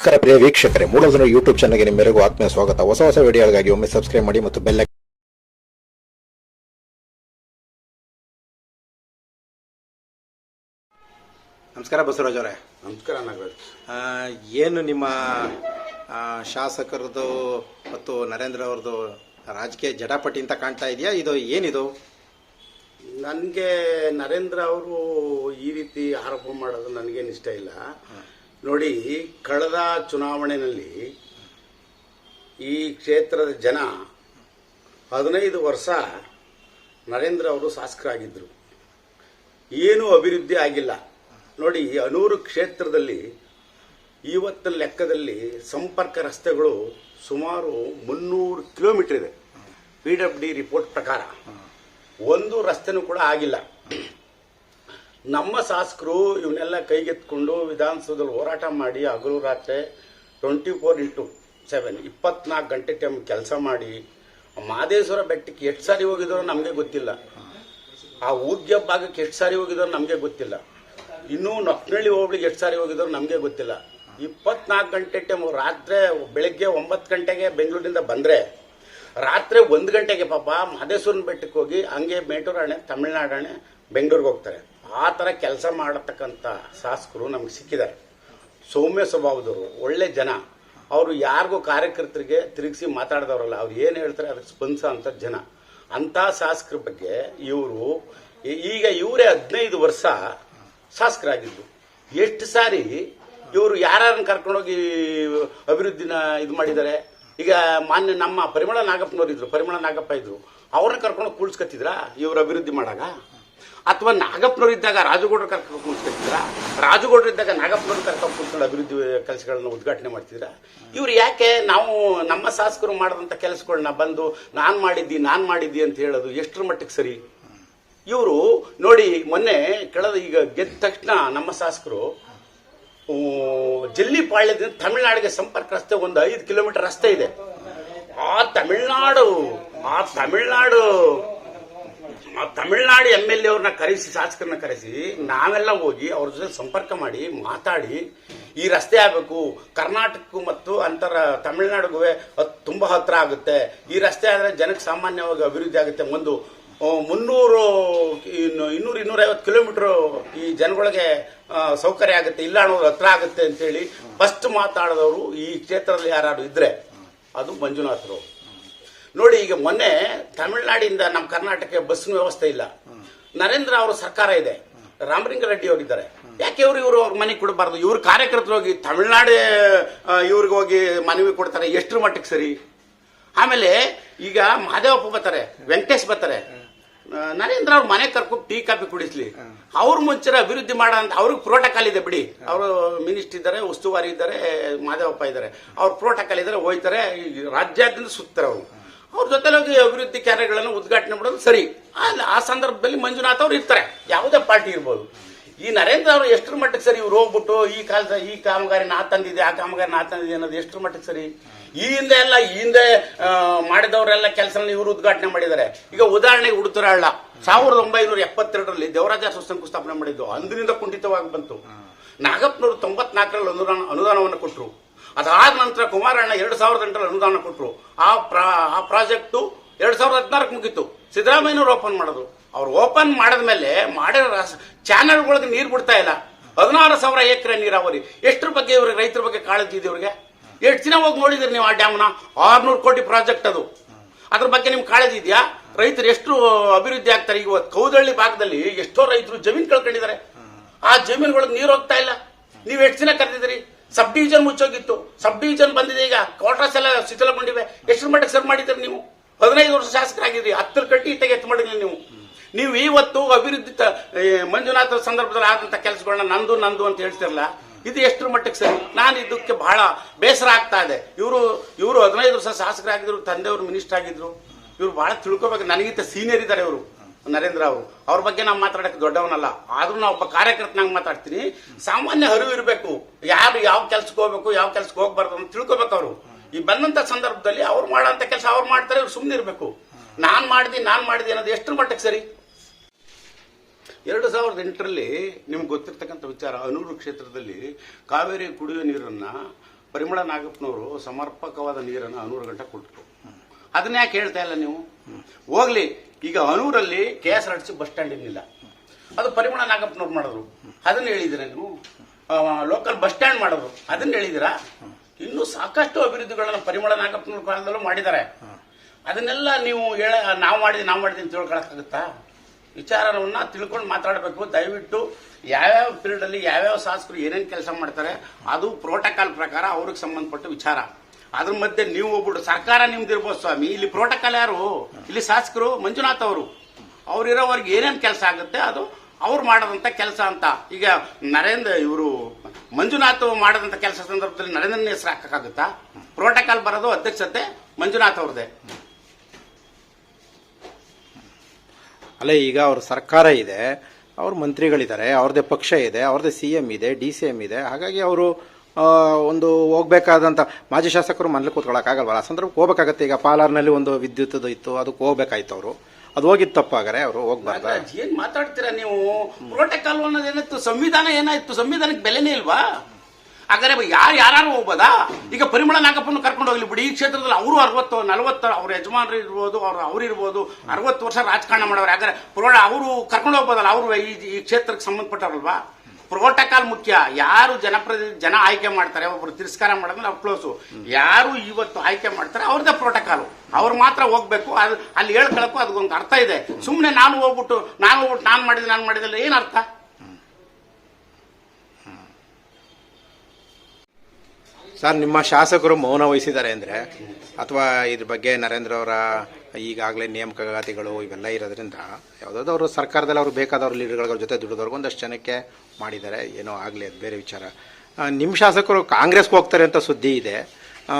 ನಮಸ್ಕಾರ ಪ್ರಿಯ ವೀಕ್ಷಕರೇ ಮೂಲಧನ ಯೂಟ್ಯೂಬ್ ಚಾನಲ್ಗೆ ನಿಮ್ಮೆಲ್ಲರಿಗೂ ಆತ್ಮೀಯ ಸ್ವಾಗತ. ಹೊಸ ಹೊಸ ವಿಡಿಯೋಗಳಿಗಾಗಿ ಒಮ್ಮೆ ಸಬ್ಸ್ಕ್ರೈಬ್ ಮಾಡಿ ಮತ್ತು ಬೆಲ್ಲ ನಮಸ್ಕಾರ ಬಸವರಾಜ್ ಅವರೇ. ನಮಸ್ಕಾರ ನಾಗರಾಜ್. ಆ, ಏನು ನಿಮ್ಮ ಆ, ಶಾಸಕರದು ಮತ್ತು ನರೇಂದ್ರ ಅವ್ರದ್ದು ರಾಜಕೀಯ ಜಟಾಪಟಿ ಅಂತ ಕಾಣ್ತಾ ಇದೆಯಾ? ಇದು ಏನಿದು? ನನಗೆ ನರೇಂದ್ರ ಅವರು ಈ ರೀತಿ ಆರೋಪ ಮಾಡೋದು ನನಗೇನು ಇಷ್ಟ ಇಲ್ಲ. ನೋಡಿ, ಕಳೆದ ಚುನಾವಣೆಯಲ್ಲಿ ಈ ಕ್ಷೇತ್ರದ ಜನ ಹದಿನೈದು ವರ್ಷ ನರೇಂದ್ರ ಅವರು ಶಾಸಕರಾಗಿದ್ದರು ಏನೂ ಅಭಿವೃದ್ಧಿ ಆಗಿಲ್ಲ. ನೋಡಿ, ಅನೂರು ಕ್ಷೇತ್ರದಲ್ಲಿ ಇವತ್ತಿನ ಲೆಕ್ಕದಲ್ಲಿ ಸಂಪರ್ಕ ರಸ್ತೆಗಳು ಸುಮಾರು ಮುನ್ನೂರು ಕಿಲೋಮೀಟರ್ ಇದೆ. ಪಿ ಡಬ್ಲ್ಯೂ ಡಿ ರಿಪೋರ್ಟ್ ಪ್ರಕಾರ. ಒಂದು ರಸ್ತೆನೂ ಕೂಡ ಆಗಿಲ್ಲ. ನಮ್ಮ ಶಾಸಕರು ಇವನ್ನೆಲ್ಲ ಕೈಗೆತ್ಕೊಂಡು ವಿಧಾನಸೌಧದಲ್ಲಿ ಹೋರಾಟ ಮಾಡಿ ಹಗಲು ರಾತ್ರಿ ಟ್ವೆಂಟಿ ಫೋರ್ ಇಂಟು ಸೆವೆನ್ ಇಪ್ಪತ್ನಾಲ್ಕು ಗಂಟೆ ಟೈಮ್ ಕೆಲಸ ಮಾಡಿ ಮಹದೇಶ್ವರ ಬೆಟ್ಟಕ್ಕೆ ಎಷ್ಟು ಸಾರಿ ಹೋಗಿದ್ರು ನಮಗೆ ಗೊತ್ತಿಲ್ಲ. ಆ ಊದ್ಯ ಭಾಗಕ್ಕೆ ಎಷ್ಟು ಸಾರಿ ಹೋಗಿದ್ರು ನಮಗೆ ಗೊತ್ತಿಲ್ಲ. ಇನ್ನೂ ನಕ್ನಳ್ಳಿ ಹೋಗ್ಲಿಕ್ಕೆ ಎಷ್ಟು ಸಾರಿ ಹೋಗಿದ್ರು ನಮಗೆ ಗೊತ್ತಿಲ್ಲ. ಇಪ್ಪತ್ನಾಲ್ಕು ಗಂಟೆ ಟೈಮ್ ರಾತ್ರಿ ಬೆಳಗ್ಗೆ ಒಂಬತ್ತು ಗಂಟೆಗೆ ಬೆಂಗಳೂರಿಂದ ಬಂದರೆ, ರಾತ್ರಿ ಒಂದು ಗಂಟೆಗೆ ಪಾಪ ಮಹದೇಶ್ವರನ ಬೆಟ್ಟಕ್ಕೆ ಹೋಗಿ ಹಂಗೆ ಮೇಟೂರಾಣೆ ತಮಿಳ್ನಾಡಾಣೆ ಬೆಂಗಳೂರಿಗೆ ಹೋಗ್ತಾರೆ. ಆ ಥರ ಕೆಲಸ ಮಾಡತಕ್ಕಂಥ ಶಾಸಕರು ನಮ್ಗೆ ಸಿಕ್ಕಿದ್ದಾರೆ. ಸೌಮ್ಯ ಸ್ವಭಾವದವರು, ಒಳ್ಳೆ ಜನ. ಅವರು ಯಾರಿಗೂ ಕಾರ್ಯಕರ್ತರಿಗೆ ತಿರುಗಿಸಿ ಮಾತಾಡಿದವರಲ್ಲ, ಅವ್ರು ಏನು ಹೇಳ್ತಾರೆ ಅದಕ್ಕೆ ಸ್ಪಂದಿಸೋ ಅಂತ ಜನ. ಅಂಥ ಶಾಸಕರ ಬಗ್ಗೆ ಇವರು, ಈಗ ಇವರೇ ಹದಿನೈದು ವರ್ಷ ಶಾಸಕರಾಗಿದ್ದು. ಎಷ್ಟು ಸಾರಿ ಇವರು ಯಾರ್ಯಾರನ್ನ ಕರ್ಕೊಂಡೋಗಿ ಅಭಿವೃದ್ಧಿನ ಇದು ಮಾಡಿದ್ದಾರೆ? ಈಗ ಮಾನ್ಯ ನಮ್ಮ ಪರಿಮಳ ನಾಗಪ್ಪನವರು ಇದ್ರು, ಪರಿಮಳ ನಾಗಪ್ಪ ಇದ್ರು. ಅವ್ರನ್ನ ಕರ್ಕೊಂಡು ಕೂಡ್ಸ್ಕತ್ತಿದ್ರಾ ಇವ್ರು ಅಭಿವೃದ್ಧಿ ಮಾಡಾಗ? ಅಥವಾ ನಾಗಪ್ಪನವ್ರು ಇದ್ದಾಗ ರಾಜಗೌಡರು ಕರ್ಕೊಂಡು ಕೂಡ್ಸ್ಕೊತಿದ್ರ ರಾಜಗೌಡರು ಇದ್ದಾಗ ನಾಗಪ್ಪನವ್ರು ಕರ್ಕೊಂಡು ಕೂತ್ಕೊಂಡು ಅಭಿವೃದ್ಧಿ ಕೆಲಸಗಳನ್ನು ಉದ್ಘಾಟನೆ ಮಾಡ್ತಿದ್ರ ಇವ್ರು ಯಾಕೆ ನಾವು ನಮ್ಮ ಶಾಸಕರು ಮಾಡಿದಂಥ ಕೆಲಸಗಳನ್ನ ಬಂದು ನಾನು ಮಾಡಿದ್ದಿ ನಾನು ಮಾಡಿದ್ದಿ ಅಂತ ಹೇಳೋದು ಎಷ್ಟರ ಮಟ್ಟಿಗೆ ಸರಿ? ಇವರು ನೋಡಿ, ಮೊನ್ನೆ ಕಳೆದ ಈಗ ಗೆದ್ದ ತಕ್ಷಣ ನಮ್ಮ ಶಾಸಕರು ಜಲ್ಲಿ ಜಲ್ಲಿಪಾಳ್ಯದಿಂದ ತಮಿಳುನಾಡಿಗೆ ಸಂಪರ್ಕ ರಸ್ತೆ ಒಂದು ಐದು ಕಿಲೋಮೀಟರ್ ರಸ್ತೆ ಇದೆ. ಆ ತಮಿಳ್ನಾಡು, ಆ Tamil Nadu Tamil Nadu M L A ಕರೆಸಿ, ಶಾಸಕರನ್ನ ಕರೆಸಿ, ನಾವೆಲ್ಲ ಹೋಗಿ ಅವ್ರ ಜೊತೆ ಸಂಪರ್ಕ ಮಾಡಿ, ಮಾತಾಡಿ, ಈ ರಸ್ತೆ ಆಗಬೇಕು. ಕರ್ನಾಟಕ ಮತ್ತು ಅಂತರ ತಮಿಳ್ನಾಡಿಗೂ ತುಂಬ ಹತ್ರ ಆಗುತ್ತೆ. ಈ ರಸ್ತೆ ಆದರೆ ಜನಕ್ಕೆ ಸಾಮಾನ್ಯವಾಗಿ ಅಭಿವೃದ್ಧಿ ಆಗುತ್ತೆ. ಒಂದು ಮುನ್ನೂರು, ಇನ್ನು ಇನ್ನೂರು ಇನ್ನೂರೈವತ್ತು ಕಿಲೋಮೀಟರ್ ಈ ಜನಗಳಿಗೆ ಸೌಕರ್ಯ ಆಗುತ್ತೆ. ಇಲ್ಲ ಅನ್ನೋದು ಹತ್ರ ಆಗುತ್ತೆ ಅಂತೇಳಿ ಫಸ್ಟ್ ಮಾತಾಡಿದವರು ಈ ಕ್ಷೇತ್ರದಲ್ಲಿ ಯಾರು ಇದ್ರೆ, ಅದು ಮಂಜುನಾಥರು ನೋಡಿ, ಈಗ ಮೊನ್ನೆ ತಮಿಳುನಾಡಿಂದ ನಮ್ಮ ಕರ್ನಾಟಕಕ್ಕೆ ಬಸ್ಸಿನ ವ್ಯವಸ್ಥೆ ಇಲ್ಲ. ನರೇಂದ್ರ ಅವರ ಸರ್ಕಾರ ಇದೆ. ರಾಮಲಿಂಗ ರೆಡ್ಡಿ ಹೋಗಿದ್ದಾರೆ. ಯಾಕೆ ಇವರು ಇವರು ಅವ್ರ ಮನೆಗೆ ಕೊಡಬಾರ್ದು? ಇವ್ರ ಕಾರ್ಯಕರ್ತರು ಹೋಗಿ ತಮಿಳ್ನಾಡು ಇವ್ರಿಗೆ ಹೋಗಿ ಮನವಿ ಕೊಡ್ತಾರೆ. ಎಷ್ಟರ ಮಟ್ಟಿಗೆ ಸರಿ? ಆಮೇಲೆ ಈಗ ಮಹಾದೇವಪ್ಪ ಬರ್ತಾರೆ, ವೆಂಕಟೇಶ್ ಬರ್ತಾರೆ. ನರೇಂದ್ರ ಅವ್ರ ಮನೆ ಕರ್ಕೊಂಡು ಟೀ, ಕಾಫಿ ಕುಡಿಸ್ಲಿ. ಅವ್ರ ಮುಂಚೆ ಅಭಿವೃದ್ಧಿ ಮಾಡ ಅಂತ ಅವ್ರಿಗೆ ಪ್ರೋಟೋಕಾಲ್ ಇದೆ ಬಿಡಿ. ಅವರು ಮಿನಿಸ್ಟರ್ ಇದ್ದಾರೆ, ಉಸ್ತುವಾರಿ ಇದ್ದಾರೆ ಮಾದೇವಪ್ಪ ಇದ್ದಾರೆ. ಅವ್ರ ಪ್ರೋಟೋಕಾಲ್ ಇದ್ದಾರೆ ಹೋಯ್ತಾರೆ. ರಾಜ್ಯಾದ್ಯಂತ ಸುತ್ತಾರೆ ಅವರು. ಅವ್ರ ಜೊತೆ ಹೋಗಿ ಅಭಿವೃದ್ಧಿ ಕಾರ್ಯಗಳನ್ನು ಉದ್ಘಾಟನೆ ಮಾಡೋದು ಸರಿ. ಅಲ್ಲಿ ಆ ಸಂದರ್ಭದಲ್ಲಿ ಮಂಜುನಾಥ್ ಅವ್ರು ಇರ್ತಾರೆ. ಯಾವುದೇ ಪಾರ್ಟಿ ಇರ್ಬೋದು. ಈ ನರೇಂದ್ರ ಅವರು ಎಷ್ಟರ ಮಟ್ಟಿಗೆ ಸರಿ ಇವ್ರು ಹೋಗ್ಬಿಟ್ಟು ಈ ಕಾಲದ ಈ ಕಾಮಗಾರಿ ನಾ ತಂದಿದೆ, ಆ ಕಾಮಗಾರಿ ನಾ ತಂದಿದೆ ಅನ್ನೋದು ಎಷ್ಟರ ಮಟ್ಟಿಗೆ ಸರಿ? ಈ ಹಿಂದೆ ಎಲ್ಲ, ಈ ಹಿಂದೆ ಮಾಡಿದವರೆಲ್ಲ ಕೆಲಸ ಇವರು ಉದ್ಘಾಟನೆ ಮಾಡಿದ್ದಾರೆ. ಈಗ ಉದಾಹರಣೆಗೆ ಉಡುತರಹಳ್ಳ ಸಾವಿರದ ಒಂಬೈನೂರ ಎಪ್ಪತ್ತೆರಡರಲ್ಲಿ ದೇವರಾಜ ಸ್ಥಾಪನೆ ಮಾಡಿದ್ದು. ಅಂದಿನಿಂದ ಕುಂಠಿತವಾಗಿ ಬಂತು. ನಾಗಪ್ಪನವರು ತೊಂಬತ್ನಾಲ್ಕರಲ್ಲಿ ಅನುದಾನ ಅನುದಾನವನ್ನು ಕೊಟ್ಟರು ಅದಾದ ನಂತರ ಕುಮಾರಣ್ಣ ಎರಡು ಸಾವಿರದ ಎಂಟರಲ್ಲಿ ಅನುದಾನ ಕೊಟ್ಟರು ಆ ಪ್ರಾ, ಆ ಪ್ರಾಜೆಕ್ಟು ಎರಡು ಸಾವಿರದ ಹದಿನಾರಕ್ಕೆ ಮುಗೀತು. ಸಿದ್ದರಾಮಯ್ಯನವರು ಓಪನ್ ಮಾಡೋದು ಅವ್ರು ಓಪನ್ ಮಾಡಿದ್ಮೇಲೆ ಮಾಡಿರೋ ಚಾನೆಲ್ಗಳಿಗೆ ನೀರು ಬಿಡ್ತಾ ಇಲ್ಲ. ಹದಿನಾರು ಸಾವಿರ ಎಕರೆ ನೀರಾವರಿ. ಎಷ್ಟ್ರ ಬಗ್ಗೆ ಇವ್ರಿಗೆ, ರೈತರ ಬಗ್ಗೆ ಕಾಳಜಿ ಇದೆ ಇವ್ರಿಗೆ? ಎಷ್ಟು ದಿನ ಹೋಗಿ ನೋಡಿದ್ರಿ ನೀವು ಆ ಡ್ಯಾಮ್ನ? ಆರ್ನೂರು ಕೋಟಿ ಪ್ರಾಜೆಕ್ಟ್ ಅದು. ಅದ್ರ ಬಗ್ಗೆ ನಿಮ್ಗೆ ಕಾಳಜಿ ಇದೆಯಾ? ರೈತರು ಎಷ್ಟು ಅಭಿವೃದ್ಧಿ ಆಗ್ತಾರೆ? ಈಗ ಕೌದಳ್ಳಿ ಭಾಗದಲ್ಲಿ ಎಷ್ಟೋ ರೈತರು ಜಮೀನು ಕಳ್ಕೊಂಡಿದ್ದಾರೆ. ಆ ಜಮೀನುಗಳಿಗೆ ನೀರು ಹೋಗ್ತಾ ಇಲ್ಲ. ನೀವು ಎಷ್ಟು ದಿನ ಕರೆದಿದ್ದೀರಿ? ಸಬ್ ಡಿವಿಷನ್ ಮುಚ್ಚೋಗಿತ್ತು. ಸಬ್ ಡಿವಿಷನ್ ಬಂದಿದೆ ಈಗ. ಕ್ವಾರ್ಟರ್ಸ್ ಎಲ್ಲ ಶಿಥಿಲಗೊಂಡಿವೆ. ಎಷ್ಟು ಮಟ್ಟಕ್ಕೆ ಸರ್ ಮಾಡಿದ್ರಿ ನೀವು? ಹದಿನೈದು ವರ್ಷ ಶಾಸಕರಾಗಿದ್ರಿ ಹತ್ತರ ಕಟ್ಟಿ ಇತ್ತಾಗ ಎತ್ತು ಮಾಡಿದ್ರಿ ನೀವು. ನೀವು ಇವತ್ತು ಅಭಿವೃದ್ಧಿ ತ- ಏ, ಮಂಜುನಾಥ ಸಂದರ್ಭದಲ್ಲಿ ಆದಂತ ಕೆಲಸಗಳನ್ನ ನಂದು ನಂದು ಅಂತ ಹೇಳ್ತಿರಲ್ಲ ಇದು ಎಷ್ಟರ ಮಟ್ಟಕ್ಕೆ ಸರಿ? ನಾನು ಇದಕ್ಕೆ ಬಹಳ ಬೇಸರ ಆಗ್ತಾ ಇದೆ. ಇವರು ಇವರು ಹದಿನೈದು ವರ್ಷ ಶಾಸಕರಾಗಿದ್ರು ತಂದೆಯವರು ಮಿನಿಸ್ಟರ್ ಆಗಿದ್ರು. ಇವ್ರು ಬಹಳ ತಿಳ್ಕೊಬೇಕು. ನನಗಿಂತ ಸೀನಿಯರ್ ಇದ್ದಾರೆ ಇವರು. ನರೇಂದ್ರ ಅವರು ಅವ್ರ ಬಗ್ಗೆ ನಾವು ಮಾತಾಡಕ್ಕೆ ದೊಡ್ಡವನಲ್ಲ. ಆದ್ರೂ ನಾವು ಒಬ್ಬ ಕಾರ್ಯಕರ್ತನಾಗ ಮಾತಾಡ್ತೀನಿ. ಸಾಮಾನ್ಯ ಅರಿವು ಇರಬೇಕು. ಯಾರು ಯಾವ ಕೆಲ್ಸಕ್ಕೆ ಹೋಗ್ಬೇಕು, ಯಾವ ಕೆಲ್ಸಕ್ಕೆ ಹೋಗ್ಬಾರ್ದು ಅಂತ ತಿಳ್ಕೊಬೇಕು ಅವರು. ಈ ಬಂದಂತ ಸಂದರ್ಭದಲ್ಲಿ ಅವ್ರು ಮಾಡೋಂಥ ಕೆಲಸ ಅವ್ರು ಮಾಡ್ತಾರೆ, ಇವ್ರು ಸುಮ್ಮನೆ ಇರಬೇಕು. ನಾನ್ ಮಾಡಿದಿ ನಾನ್ ಮಾಡಿದಿ ಅನ್ನೋದು ಎಷ್ಟು ಮಟ್ಟಕ್ಕೆ ಸರಿ? ಎರಡು ಸಾವಿರದ ಎಂಟರಲ್ಲಿ ನಿಮ್ಗೆ ಗೊತ್ತಿರ್ತಕ್ಕಂಥ ವಿಚಾರ, ಅನೂರು ಕ್ಷೇತ್ರದಲ್ಲಿ ಕಾವೇರಿ ಕುಡಿಯುವ ನೀರನ್ನ ಪರಿಮಳ ನಾಗಪ್ಪನವರು ಸಮರ್ಪಕವಾದ ನೀರನ್ನು ಅನೂರು ಗಂಟೆ ಕೊಟ್ಟರು ಅದನ್ನ ಯಾಕೆ ಹೇಳ್ತಾ ಇಲ್ಲ ನೀವು? ಹೋಗ್ಲಿ ಈಗ ಅನೂರಲ್ಲಿ K S R T C bus stand ಇರಲಿಲ್ಲ. ಅದು ಪರಿಮಳ ನಾಗಪ್ಪನವ್ರು ಮಾಡಿದ್ರು. ಅದನ್ನ ಹೇಳಿದಿರ ನೀವು? ಲೋಕಲ್ ಬಸ್ ಸ್ಟ್ಯಾಂಡ್ ಮಾಡಿದ್ರು. ಅದನ್ನ ಹೇಳಿದಿರಾ ಇನ್ನೂ ಸಾಕಷ್ಟು ಅಭಿವೃದ್ಧಿಗಳನ್ನು ಪರಿಮಳ ನಾಗಪ್ಪನವ್ರ ಕಾಲದಲ್ಲೂ ಮಾಡಿದ್ದಾರೆ. ಅದನ್ನೆಲ್ಲ ನೀವು ಹೇಳ, ನಾವು ಮಾಡಿದ್ವಿ ನಾವು ಮಾಡಿದ್ವಿ ಅಂತ ತಿಳ್ಕೊಳಕ್ಕಾಗುತ್ತಾ? ವಿಚಾರವನ್ನ ತಿಳ್ಕೊಂಡು ಮಾತಾಡಬೇಕು. ದಯವಿಟ್ಟು ಯಾವ್ಯಾವ ಪೀರಿಯಡ್ ಅಲ್ಲಿ ಯಾವ್ಯಾವ ಶಾಸಕರು ಏನೇನು ಕೆಲಸ ಮಾಡ್ತಾರೆ, ಅದು ಪ್ರೋಟೋಕಾಲ್ ಪ್ರಕಾರ ಅವ್ರಿಗೆ ಸಂಬಂಧಪಟ್ಟ ವಿಚಾರ. ಅದ್ರ ಮಧ್ಯೆ ನೀವು ಒಬ್ಬರು ಸರ್ಕಾರ ನಿಮ್ದಿರ್ಬೋದು ಸ್ವಾಮಿ. ಇಲ್ಲಿ ಪ್ರೋಟೋಕಾಲ್ ಯಾರು? ಇಲ್ಲಿ ಶಾಸಕರು ಮಂಜುನಾಥ್ ಅವರು. ಅವ್ರಿರೋವರೆಗೆ ಏನೇನು ಕೆಲಸ ಆಗುತ್ತೆ ಅದು ಅವ್ರು ಮಾಡದಂತ ಕೆಲಸ ಅಂತ. ಈಗ ನರೇಂದ್ರ ಇವರು ಮಂಜುನಾಥ್ ಮಾಡದಂತ ಕೆಲಸ ಸಂದರ್ಭದಲ್ಲಿ ನರೇಂದ್ರನ ಹೆಸರು ಹಾಕಕ್ಕಾಗುತ್ತಾ? ಪ್ರೋಟೋಕಾಲ್ ಬರೋದು ಅಧ್ಯಕ್ಷತೆ ಮಂಜುನಾಥ್ ಅವ್ರದೇ ಅಲ್ಲ, ಈಗ ಅವ್ರ ಸರ್ಕಾರ ಇದೆ, ಅವ್ರ ಮಂತ್ರಿಗಳಿದ್ದಾರೆ ಅವ್ರದ್ದೇ ಪಕ್ಷ ಇದೆ ಅವ್ರದ್ದೇ ಸಿ ಎಂ ಇದೆ, ಡಿ ಸಿ ಎಂ ಇದೆ. ಹಾಗಾಗಿ ಅವರು ಒಂದು ಹೋಗ್ಬೇಕಾದಂಥ ಮಾಜಿ ಶಾಸಕರು ಮನೇಲಿ ಕೂತ್ಕೊಳ್ಳೋಕ್ಕಾಗಲ್ವಲ್ಲ ಆ ಸಂದರ್ಭಕ್ಕೆ ಹೋಗ್ಬೇಕಾಗತ್ತೆ. ಈಗ ಪಾಲಾರ್ನಲ್ಲಿ ಒಂದು ವಿದ್ಯುತ್ ಇತ್ತು ಅದಕ್ಕೆ ಹೋಗ್ಬೇಕಾಯ್ತು ಅವರು. ಅದು ಹೋಗಿದ್ದು ತಪ್ಪಾಗರೆ ಅವರು ಹೋಗ್ಬಾರ್ದು? ಏನು ಮಾತಾಡ್ತೀರಾ ನೀವು? ಪ್ರೋಟೋಕಾಲ್ ಅನ್ನೋದು ಏನಾಯ್ತು ಸಂವಿಧಾನ ಏನಾಯ್ತು? ಸಂವಿಧಾನಕ್ಕೆ ಬೆಲೆನೇ ಇಲ್ವಾ? ಹಾಗಾದ್ರೆ ಯಾರು ಯಾರು ಹೋಗ್ಬೋದಾ? ಈಗ ಪರಿಮಳ ನಾಗಪ್ಪನ ಕರ್ಕೊಂಡು ಹೋಗ್ಲಿ ಬಿಡಿ. ಈ ಕ್ಷೇತ್ರದಲ್ಲಿ ಅವರು ಅರವತ್ತು, ನಲವತ್ತು, ಅವ್ರ ಯಜಮಾನರು ಇರ್ಬೋದು, ಅವ್ರ ಇರ್ಬೋದು, ಅರವತ್ತು ವರ್ಷ ರಾಜಕಾರಣ ಮಾಡೋರು. ಹಾಗಾದ್ರೆ ಪುರೋಣ ಅವರು ಕರ್ಕೊಂಡು ಹೋಗ್ಬೋದಲ್ಲ? ಅವರು ಈ ಕ್ಷೇತ್ರಕ್ಕೆ ಸಂಬಂಧಪಟ್ಟವ್ರಲ್ವಾ? ಪ್ರೋಟೋಕಾಲ್ ಮುಖ್ಯ. ಯಾರು ಜನಪ್ರತಿನಿಧಿ ಜನ ಆಯ್ಕೆ ಮಾಡ್ತಾರೆ, ಒಬ್ರು ತಿರಸ್ಕಾರ ಮಾಡಿದ್ರೆ ಅಪ್ಲೋಸು ಯಾರು ಇವತ್ತು ಆಯ್ಕೆ ಮಾಡ್ತಾರೆ, ಅವ್ರದ್ದೇ ಪ್ರೋಟೋಕಾಲು. ಅವ್ರು ಮಾತ್ರ ಹೋಗ್ಬೇಕು, ಅದು, ಅಲ್ಲಿ ಹೇಳ್ಕೊಳಕ್ಕೂ ಅದಕ್ಕೊಂದು ಅರ್ಥ ಇದೆ. ಸುಮ್ಮನೆ ನಾನು ಹೋಗ್ಬಿಟ್ಟು ನಾನು ಹೋಗ್ಬಿಟ್ಟು ನಾನು ಮಾಡಿದೆ, ನಾನು ಮಾಡಿದಿಲ್ಲ ಏನು ಅರ್ಥ? ಸರ್, ನಿಮ್ಮ ಶಾಸಕರು ಮೌನ ವಹಿಸಿದ್ದಾರೆ ಅಂದ್ರೆ, ಅಥವಾ ಇದ್ರ ಬಗ್ಗೆ ನರೇಂದ್ರ ಅವರ ಈಗಾಗಲೇ ನೇಮಕಗಾತಿಗಳು ಇವೆಲ್ಲ ಇರೋದ್ರಿಂದ, ಯಾವುದಾದ್ರು ಅವರು ಸರ್ಕಾರದಲ್ಲಿ ಅವ್ರು ಬೇಕಾದವ್ರ ಲೀಡರ್ಗಳ ಜೊತೆ ದುಡಿದವ್ರಿಗೆ ಒಂದಷ್ಟು ಜನಕ್ಕೆ ಮಾಡಿದ್ದಾರೆ, ಏನೋ ಆಗಲಿ ಅದು ಬೇರೆ ವಿಚಾರ. ನಿಮ್ಮ ಶಾಸಕರು ಕಾಂಗ್ರೆಸ್ಗೆ ಹೋಗ್ತಾರೆ ಅಂತ ಸುದ್ದಿ ಇದೆ.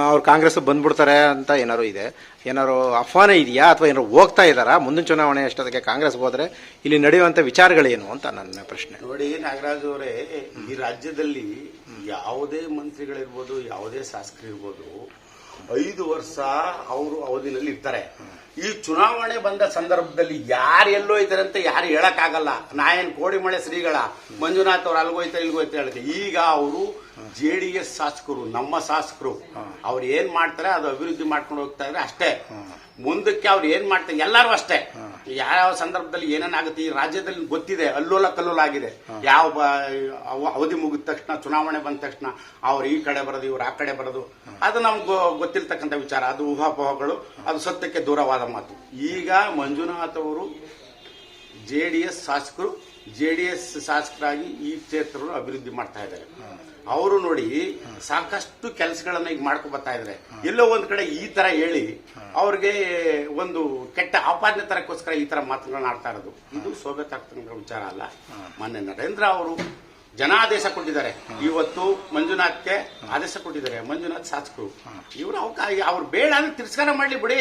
ಅವ್ರು ಕಾಂಗ್ರೆಸ್ ಬಂದ್ಬಿಡ್ತಾರೆ ಅಂತ ಏನಾರು ಇದೆ? ಏನಾರು ಆಹ್ವಾನ ಇದೆಯಾ? ಅಥವಾ ಏನಾರು ಹೋಗ್ತಾ ಇದ್ದಾರಾ? ಮುಂದಿನ ಚುನಾವಣೆ ಅಷ್ಟೊತ್ತಿಗೆ ಕಾಂಗ್ರೆಸ್ ಹೋದ್ರೆ ಇಲ್ಲಿ ನಡೆಯುವಂಥ ವಿಚಾರಗಳೇನು ಅಂತ ನನ್ನ ಪ್ರಶ್ನೆ. ನೋಡಿ, ನಾಗರಾಜ್ ಅವರೇ, ಈ ರಾಜ್ಯದಲ್ಲಿ ಯಾವುದೇ ಮಂತ್ರಿಗಳಿರ್ಬೋದು, ಯಾವುದೇ ಶಾಸಕರಿರ್ಬೋದು, ಐದು ವರ್ಷ ಅವರು ಅವಧಿನಲ್ಲಿ ಇರ್ತಾರೆ. ಈ ಚುನಾವಣೆ ಬಂದ ಸಂದರ್ಭದಲ್ಲಿ ಯಾರು ಎಲ್ಲೋ ಇದ್ದಾರೆ ಅಂತ ಯಾರು ಹೇಳಕ್ಕಾಗಲ್ಲ. ನಾಯನ್ ಕೋಡಿಮಳೆ ಶ್ರೀಗಳ, ಮಂಜುನಾಥ್ ಅವ್ರು ಅಲ್ಗೋಯ್ತಾರೆ ಇಲ್ಗೋಯ್ತಾರೆ ಈಗ ಅವರು ಜೆ ಡಿ ಎಸ್ ಶಾಸಕರು ನಮ್ಮ ಶಾಸಕರು ಅವ್ರು ಏನ್ ಮಾಡ್ತಾರೆ ಅದು ಅಭಿವೃದ್ಧಿ ಮಾಡ್ಕೊಂಡು ಹೋಗ್ತಾ ಇದ್ರೆ ಅಷ್ಟೇ. ಮುಂದಕ್ಕೆ ಅವ್ರು ಏನ್ ಮಾಡ್ತಾರೆ ಎಲ್ಲರೂ ಅಷ್ಟೇ. ಯಾವ ಸಂದರ್ಭದಲ್ಲಿ ಏನೇನಾಗುತ್ತೆ ಈ ರಾಜ್ಯದಲ್ಲಿ ಗೊತ್ತಿದೆ ಅಲ್ಲೋಲ ಕಲ್ಲೋಲ ಆಗಿದೆ. ಯಾವ ಅವಧಿ ಮುಗಿದ ತಕ್ಷಣ ಚುನಾವಣೆ ಬಂದ ತಕ್ಷಣ ಅವ್ರು ಈ ಕಡೆ ಬರೋದು ಇವ್ರು ಆ ಕಡೆ ಬರೋದು. ಅದು ನಮ್ಗೆ ಗೊತ್ತಿರ್ತಕ್ಕಂಥ ವಿಚಾರ. ಅದು ಊಹಾಪೋಹಗಳು ಅದು ಸತ್ಯಕ್ಕೆ ದೂರವಾದ ಮಾತು. ಈಗ ಮಂಜುನಾಥ್ ಅವರು ಜೆ ಡಿ ಎಸ್ ಶಾಸಕರು ಜೆ ಡಿ ಎಸ್ ಶಾಸಕರಾಗಿ ಈ ಕ್ಷೇತ್ರವನ್ನು ಅಭಿವೃದ್ಧಿ ಮಾಡ್ತಾ ಇದ್ದಾರೆ. ಅವರು ನೋಡಿ ಸಾಕಷ್ಟು ಕೆಲಸಗಳನ್ನ ಈಗ ಮಾಡ್ಕೊ ಬರ್ತಾ ಇದ್ದಾರೆ. ಎಲ್ಲೋ ಒಂದ್ ಕಡೆ ಈ ತರ ಹೇಳಿ ಅವ್ರಿಗೆ ಒಂದು ಕೆಟ್ಟ ಆಪಾದನೆ ತರಕ್ಕೋಸ್ಕರ ಈ ತರ ಮಾತುಗಳನ್ನ ಆಡ್ತಾ ಇರೋದು. ಇದು ಶೋಭೆ ತಕ್ಕಂಥ ವಿಚಾರ ಅಲ್ಲ. ಮಾನ್ಯ ನರೇಂದ್ರ ಅವರು ಜನಾದೇಶ ಕೊಟ್ಟಿದ್ದಾರೆ. ಇವತ್ತು ಮಂಜುನಾಥ್ಗೆ ಆದೇಶ ಕೊಟ್ಟಿದ್ದಾರೆ. ಮಂಜುನಾಥ್ ಶಾಸಕರು. ಇವರು ಅವ್ರು ಬೇಡ ಅಂದ್ರೆ ತಿರಸ್ಕಾರ ಮಾಡ್ಲಿ ಬಿಡಿ.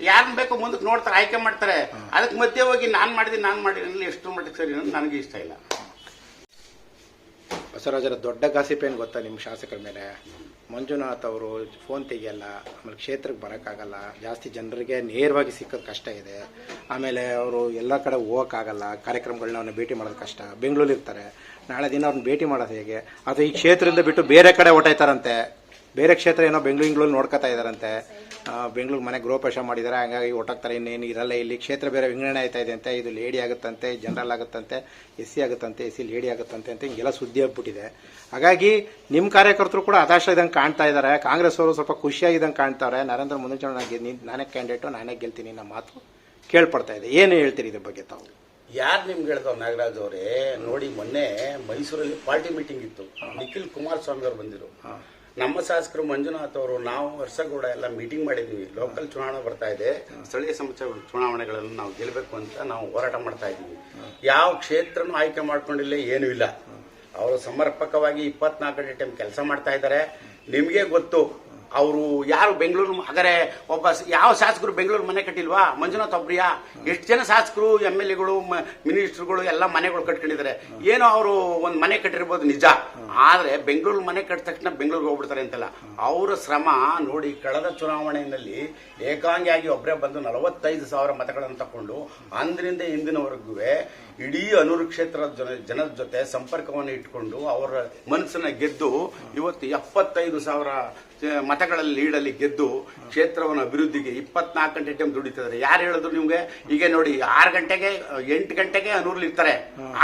ಯಾರನ್ನ ಬೇಕೋ ಮುಂದಕ್ಕೆ ನೋಡ್ತಾರೆ, ಆಯ್ಕೆ ಮಾಡ್ತಾರೆ. ಅದಕ್ಕೆ ಮಧ್ಯೆ ಹೋಗಿ ನಾನ್ ಮಾಡಿದೀನಿ ನಾನ್ ಮಾಡಿದ್ರೆ ಎಷ್ಟು ಮಟ್ಟಿಗೆ ಸರಿ ನನಗೆ ಇಷ್ಟ ಇಲ್ಲ. ಬಸವರಾಜರ ದೊಡ್ಡ ಗಾಸಿಪೇನು ಗೊತ್ತಾ ನಿಮ್ಮ ಶಾಸಕರ ಮೇಲೆ? ಮಂಜುನಾಥ್ ಅವರು ಫೋನ್ ತೆಗಿಯಲ್ಲ, ಆಮೇಲೆ ಕ್ಷೇತ್ರಕ್ಕೆ ಬರೋಕ್ಕಾಗಲ್ಲ, ಜಾಸ್ತಿ ಜನರಿಗೆ ನೇರವಾಗಿ ಸಿಕ್ಕೋದು ಕಷ್ಟ ಇದೆ. ಆಮೇಲೆ ಅವರು ಎಲ್ಲ ಕಡೆ ಹೋಗೋಕ್ಕಾಗಲ್ಲ ಕಾರ್ಯಕ್ರಮಗಳನ್ನ ಅವ್ರನ್ನ ಭೇಟಿ ಮಾಡೋದು ಕಷ್ಟ. ಬೆಂಗಳೂರು ಇರ್ತಾರೆ. ನಾಳೆ ದಿನ ಅವ್ರನ್ನ ಭೇಟಿ ಮಾಡೋದು ಹೇಗೆ? ಅಥವಾ ಈ ಕ್ಷೇತ್ರದಿಂದ ಬಿಟ್ಟು ಬೇರೆ ಕಡೆ ಹೊಟ್ಟಾಯ್ತಾರಂತೆ ಬೇರೆ ಕ್ಷೇತ್ರ ಏನೋ ಬೆಂಗಳೂರು ನೋಡ್ಕೊತಾ ಇದ್ದಾರಂತೆ ಬೆಂಗಳೂರು ಮನೆ ಗೃಹಪ್ರವೇಶ ಮಾಡಿದ್ದಾರೆ ಹಂಗಾಗಿ ಒಟ್ಟಾಗ್ತಾರೆ ಇನ್ನೇನು ಇರಲ್ಲ. ಇಲ್ಲಿ ಕ್ಷೇತ್ರ ಬೇರೆ ವಿಂಗಡಣೆ ಆಯ್ತಾ ಇದೆ ಅಂತೆ ಇದು ಲೇಡಿ ಆಗುತ್ತಂತೆ ಜನರಲ್ ಆಗುತ್ತಂತೆ ಎಸ್ ಸಿ ಆಗುತ್ತಂತೆ ಎಸ್ ಸಿ ಲೇಡಿ ಆಗುತ್ತಂತೆ ಅಂತ ಹಿಂಗೆಲ್ಲ ಸುದ್ದಿ ಆಗ್ಬಿಟ್ಟಿದೆ. ಹಾಗಾಗಿ ನಿಮ್ಮ ಕಾರ್ಯಕರ್ತರು ಕೂಡ ಹತಾಶ ಇದಂಗೆ ಕಾಣ್ತಾ ಇದ್ದಾರೆ. ಕಾಂಗ್ರೆಸ್ ಅವರು ಸ್ವಲ್ಪ ಖುಷಿಯಾಗಿದ್ದಂಗೆ ಕಾಣ್ತಾರೆ. ನರೇಂದ್ರ ಮೋದಿ ಚುನಾವಣೆ ನೀನ್- ನಾನೇ ಕ್ಯಾಂಡಿಡೇಟು ನಾನೇ ಗೆಲ್ತೀನಿ ನಮ್ಮ ಮಾತು ಕೇಳ್ಪಡ್ತಾ ಇದೆ. ಏನು ಹೇಳ್ತೀರಿ ಇದ್ರ ಬಗ್ಗೆ ತಾವು? ಯಾರು ನಿಮ್ಗೆ ಹೇಳ್ತಾವ್ ನಾಗರಾಜ್ ಅವರೇ? ನೋಡಿ ಮೊನ್ನೆ ಮೈಸೂರಲ್ಲಿ ಪಾರ್ಟಿ ಮೀಟಿಂಗ್ ಇತ್ತು. ನಿಖಿಲ್ ಕುಮಾರಸ್ವಾಮಿ ಅವರು ಬಂದಿರು ನಮ್ಮ ಶಾಸಕರು ಮಂಜುನಾಥ್ ಅವರು, ನಾವು ವರ್ಷಗೌಡ ಎಲ್ಲ ಮೀಟಿಂಗ್ ಮಾಡಿದ್ವಿ. ಲೋಕಲ್ ಚುನಾವಣೆ ಬರ್ತಾ ಇದೆ. ಸ್ಥಳೀಯ ಸಂಸ್ಥೆ ಚುನಾವಣೆಗಳನ್ನು ನಾವು ಗೆಲ್ಲಬೇಕು ಅಂತ ನಾವು ಹೋರಾಟ ಮಾಡ್ತಾ ಇದ್ದೀವಿ. ಯಾವ ಕ್ಷೇತ್ರನೂ ಆಯ್ಕೆ ಮಾಡ್ಕೊಂಡಿಲ್ಲ, ಏನೂ ಇಲ್ಲ. ಅವರು ಸಮರ್ಪಕವಾಗಿ ಇಪ್ಪತ್ನಾಲ್ಕು ಗಂಟೆ ಟೈಮ್ ಕೆಲಸ ಮಾಡ್ತಾ ಇದ್ದಾರೆ. ನಿಮಗೆ ಗೊತ್ತು ಅವರು ಯಾರು ಬೆಂಗಳೂರು ಹಾಗಾದ್ರೆ ಒಬ್ಬ ಯಾವ ಶಾಸಕರು ಬೆಂಗಳೂರು ಮನೆ ಕಟ್ಟಿಲ್ವಾ? ಮಂಜುನಾಥ್ ಒಬ್ರಿಯ? ಎಷ್ಟು ಜನ ಶಾಸಕರು ಎಂ ಎಲ್ ಎಗಳು ಮಿನಿಸ್ಟರ್ಗಳು, ಎಲ್ಲ ಮನೆಗಳು ಕಟ್ಕೊಂಡಿದ್ದಾರೆ. ಏನೋ ಅವರು ಒಂದು ಮನೆ ಕಟ್ಟಿರ್ಬೋದು ನಿಜ. ಆದ್ರೆ ಬೆಂಗಳೂರು ಮನೆ ಕಟ್ಟಿದ ತಕ್ಷಣ ಬೆಂಗಳೂರಿಗೆ ಹೋಗ್ಬಿಡ್ತಾರೆ ಅಂತಲ್ಲ. ಅವರ ಶ್ರಮ ನೋಡಿ ಕಳೆದ ಚುನಾವಣೆಯಲ್ಲಿ ಏಕಾಂಗಿಯಾಗಿ ಒಬ್ಬರೇ ಬಂದು ನಲವತ್ತೈದು ಸಾವಿರ ಮತಗಳನ್ನು ತಕೊಂಡು ಅಂದ್ರಿಂದ ಇಂದಿನವರೆಗೂ ಇಡೀ ಅನೂರು ಕ್ಷೇತ್ರದ ಜನ ಜನದ ಜೊತೆ ಸಂಪರ್ಕವನ್ನು ಇಟ್ಕೊಂಡು ಅವರ ಮನಸ್ಸನ್ನ ಗೆದ್ದು ಇವತ್ತು ಎಪ್ಪತ್ತೈದು ಸಾವಿರ ಮತಗಳಲ್ಲಿ ಲೀಡಲ್ಲಿ ಗೆದ್ದು ಕ್ಷೇತ್ರವನ್ನು ಅಭಿವೃದ್ಧಿಗೆ ಇಪ್ಪತ್ನಾಲ್ಕು ಗಂಟೆ ಟೈಮ್ ದುಡಿತಿದ್ದಾರೆ. ಯಾರು ಹೇಳಿದ್ರು ನಿಮ್ಗೆ? ಈಗ ನೋಡಿ ಆರು ಗಂಟೆಗೆ ಎಂಟು ಗಂಟೆಗೆ ಅನೂರ್ಲಿ ಇರ್ತಾರೆ.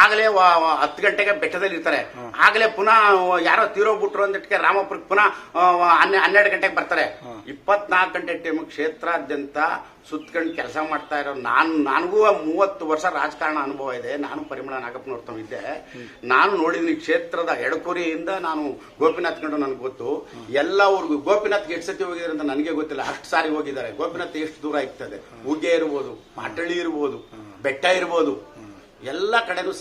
ಆಗಲೇ ಹತ್ತು ಗಂಟೆಗೆ ಬೆಟ್ಟದಲ್ಲಿ ಇರ್ತಾರೆ. ಆಗಲೇ ಪುನಃ ಯಾರೋ ತೀರೋಗ್ಬಿಟ್ರು ಅಂದಿಟ್ಟಿಗೆ ರಾಮಪುರಕ್ಕೆ ಪುನಃ ಹನ್ನೆರಡು ಗಂಟೆಗೆ ಬರ್ತಾರೆ. ಇಪ್ಪತ್ನಾಲ್ಕು ಗಂಟೆ ಟೈಮ್ ಕ್ಷೇತ್ರಾದ್ಯಂತ ಸುತ್ಕೊಂಡು ಕೆಲಸ ಮಾಡ್ತಾ ಇರೋ ನಾನು, ನನಗೂ ಮೂವತ್ತು ವರ್ಷ ರಾಜಕಾರಣ ಅನುಭವ ಇದೆ. ನಾನು ಪರಿಮಳ ನಾಗಪ್ಪನವ್ರ ಇದ್ದೆ. ನಾನು ನೋಡಿದ್ದೀನಿ ಕ್ಷೇತ್ರದ ಎಡಕುರಿಯಿಂದ ನಾನು ಗೋಪಿನಾಥ್ ಕಂಡು ನನಗೆ ಗೊತ್ತು. ಎಲ್ಲ ಊರಿಗೂ ಗೋಪಿನಾಥ್ಗೆ ಎಷ್ಟು ಸತಿ ಹೋಗಿದ್ದಾರೆ ಅಂತ ನನಗೆ ಗೊತ್ತಿಲ್ಲ. ಅಷ್ಟು ಸಾರಿ ಹೋಗಿದ್ದಾರೆ. ಗೋಪಿನಾಥ್ ಎಷ್ಟು ದೂರ ಇರ್ತದೆ? ಉಗ್ಗೆ ಇರ್ಬೋದು ಮಾಟಳ್ಳಿ ಇರ್ಬೋದು, ಬೆಟ್ಟ ಇರ್ಬೋದು. ಎಲ್ಲ ಕಡೆನೂ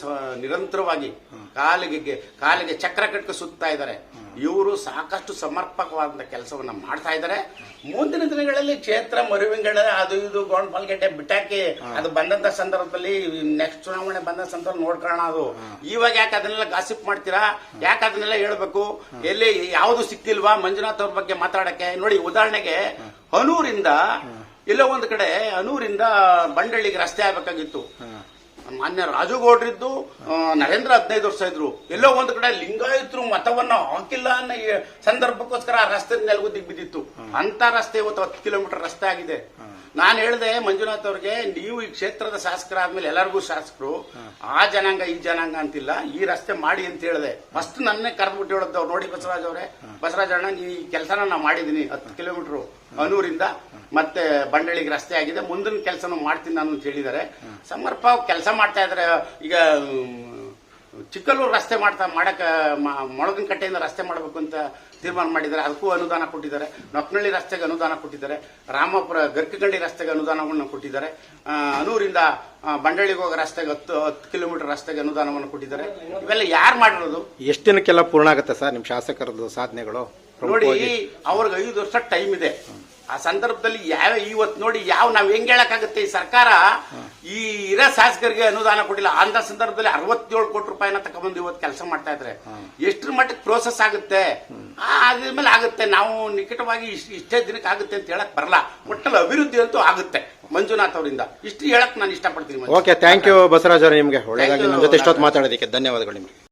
ನಿರಂತರವಾಗಿ ಕಾಲಿಗೆ ಕಾಲಿಗೆ ಚಕ್ರ ಕಟ್ಕ ಸುತ್ತಾ ಇದ್ದಾರೆ. ಇವರು ಸಾಕಷ್ಟು ಸಮರ್ಪಕವಾದಂಥ ಕೆಲಸವನ್ನ ಮಾಡ್ತಾ ಇದ್ದಾರೆ. ಮುಂದಿನ ದಿನಗಳಲ್ಲಿ ಕ್ಷೇತ್ರ ಮರುವಿಂಗಡ ಅದು ಇದು ಗೌಂಡ್ ಪಾಲ್ಗೆಡ್ಡೆ ಬಿಟ್ಟಾಕಿ ಅದು ಬಂದಂತ ಸಂದರ್ಭದಲ್ಲಿ ನೆಕ್ಸ್ಟ್ ಚುನಾವಣೆ ಬಂದ ಸಂದರ್ಭ ನೋಡ್ಕೋಣ ಅದು. ಇವಾಗ ಯಾಕೆ ಅದನ್ನೆಲ್ಲ ಗಾಸಿಪ್ ಮಾಡ್ತೀರಾ? ಯಾಕೆ ಅದನ್ನೆಲ್ಲ ಹೇಳ್ಬೇಕು? ಎಲ್ಲಿ ಯಾವುದು ಸಿಕ್ತಿಲ್ವಾ ಮಂಜುನಾಥ್ ಅವ್ರ ಬಗ್ಗೆ ಮಾತಾಡಕ್ಕೆ. ನೋಡಿ ಉದಾಹರಣೆಗೆ ಹನೂರಿಂದ ಎಲ್ಲೋ ಒಂದು ಕಡೆ ಹನೂರಿಂದ ಬಂಡಳ್ಳಿಗೆ ರಸ್ತೆ ಆಗ್ಬೇಕಾಗಿತ್ತು. ಮಾನ್ಯ ರಾಜುಗೌಡ್ರಿದ್ದು ನರೇಂದ್ರ ಹದಿನೈದು ವರ್ಷ ಇದ್ರು. ಎಲ್ಲೋ ಒಂದು ಕಡೆ ಲಿಂಗಾಯತರು ಮತವನ್ನ ಹಾಕಿಲ್ಲ ಅನ್ನೋ ಸಂದರ್ಭಕ್ಕೋಸ್ಕರ ಆ ರಸ್ತೆ ನೆಲಗುದ್ದಿಗೆ ಬಿದ್ದಿತ್ತು ಅಂತ ರಸ್ತೆ ಇವತ್ತು ಹತ್ತು ಕಿಲೋಮೀಟರ್ ರಸ್ತೆ ಆಗಿದೆ. ನಾನು ಹೇಳಿದೆ, ಮಂಜುನಾಥ್ ಅವ್ರಿಗೆ, ನೀವು ಈ ಕ್ಷೇತ್ರದ ಶಾಸಕರಾದ್ಮೇಲೆ ಎಲ್ಲರಿಗೂ ಶಾಸಕರು, ಆ ಜನಾಂಗ, ಈ ಜನಾಂಗ ಅಂತಿಲ್ಲ, ಈ ರಸ್ತೆ ಮಾಡಿ ಅಂತ ಹೇಳಿದೆ. ಫಸ್ಟ್ ನನ್ನೇ ಕರೆದ್ಬಿಟ್ಟು ಹೇಳದ್ದು ನೋಡಿ ಬಸವರಾಜ್ ಅವರೇ. ಬಸವರಾಜ್ ಅಣ್ಣ ಈ ಕೆಲಸನ ನಾ ಮಾಡಿದೀನಿ ಹತ್ತು ಕಿಲೋಮೀಟರ್ ಅನೂರಿಂದ. ಮತ್ತೆ ಬಂಡಳಿಗೆ ರಸ್ತೆ ಆಗಿದೆ ಮುಂದಿನ ಕೆಲಸನೂ ಮಾಡ್ತೀನಿ ನಾನು ಅಂತ ಹೇಳಿದ್ದಾರೆ. ಸಮರ್ಪ ಕೆಲಸ ಮಾಡ್ತಾ ಇದ್ದಾರೆ ಈಗ ಚಿಕ್ಕಲ್ಲೂರು ರಸ್ತೆ ಮಾಡ್ತಾ ಮಾಡಕ್ಕೆ ಮೊಳಗಿನ ಕಟ್ಟೆಯಿಂದ ರಸ್ತೆ ಮಾಡಬೇಕು ಅಂತ ತೀರ್ಮಾನ ಮಾಡಿದ್ದಾರೆ. ಅದಕ್ಕೂ ಅನುದಾನ ಕೊಟ್ಟಿದ್ದಾರೆ. ನೊಕ್ನಳ್ಳಿ ರಸ್ತೆಗೆ ಅನುದಾನ ಕೊಟ್ಟಿದ್ದಾರೆ. ರಾಮಪುರ ಗರ್ಕಗಂಡಿ ರಸ್ತೆಗೆ ಅನುದಾನವನ್ನು ಕೊಟ್ಟಿದ್ದಾರೆ. ಅನೂರಿಂದ ಬಂಡಳಿಗೆ ಹೋಗೋ ರಸ್ತೆಗೆ ಹತ್ತು ಹತ್ತು ಕಿಲೋಮೀಟರ್ ರಸ್ತೆಗೆ ಅನುದಾನವನ್ನು ಕೊಟ್ಟಿದ್ದಾರೆ. ಇವೆಲ್ಲ ಯಾರು ಮಾಡಿರೋದು? ಎಷ್ಟು ದಿನಕ್ಕೆಲ್ಲ ಪೂರ್ಣ ಆಗುತ್ತೆ ಸರ್ ನಿಮ್ಮ ಶಾಸಕರದ್ದು ಸಾಧನೆಗಳು? ನೋಡಿ? ಅವ್ರಿಗೆ ಐದು ವರ್ಷ ಟೈಮ್ ಇದೆ. ಆ ಸಂದರ್ಭದಲ್ಲಿ ಯಾವ ಇವತ್ತು ನೋಡಿ ಯಾವ ನಾವ್ ಹೆಂಗ್ ಹೇಳಕ್ಕಾಗುತ್ತೆ ಈ ಸರ್ಕಾರ ಈ ಇರೋ ಶಾಸಕರಿಗೆ ಅನುದಾನ ಕೊಟ್ಟಿಲ್ಲ. ಅಂತ ಸಂದರ್ಭದಲ್ಲಿ ಅರವತ್ತೇಳು ಕೋಟಿ ರೂಪಾಯಿನ ತಗೊಂಡ್ಬಂದು ಇವತ್ತು ಕೆಲಸ ಮಾಡ್ತಾ ಇದ್ರೆ. ಎಷ್ಟ್ರ ಮಟ್ಟಕ್ಕೆ ಪ್ರೋಸೆಸ್ ಆಗುತ್ತೆ? ಆ, ಅದ್ಮೇಲೆ ಆಗುತ್ತೆ. ನಾವು ನಿಕಟವಾಗಿ ಇಷ್ಟ್- ಇಷ್ಟೇ ದಿನಕ್ಕೆ ಆಗುತ್ತೆ ಅಂತ ಹೇಳಕ್ ಬರಲ್ಲ. ಒಟ್ಟಲ್ಲಿ ಅಭಿವೃದ್ಧಿ ಅಂತೂ ಆಗುತ್ತೆ ಮಂಜುನಾಥ್ ಅವರಿಂದ. ಇಷ್ಟು ಹೇಳಕ್ ನಾನು ಇಷ್ಟಪಡ್ತೀನಿ. ಓಕೆ ಥ್ಯಾಂಕ್ ಯು ಬಸವರಾಜ್ ಅವರೇ ನಿಮಗೆ. ಒಳ್ಳೆಯದಾಗಿ ನಮ್ಮ ಜೊತೆ ಇಷ್ಟೊತ್ತು. ಮಾತಾಡೋದಕ್ಕೆ ಧನ್ಯವಾದಗಳು ನಿಮಗೆ.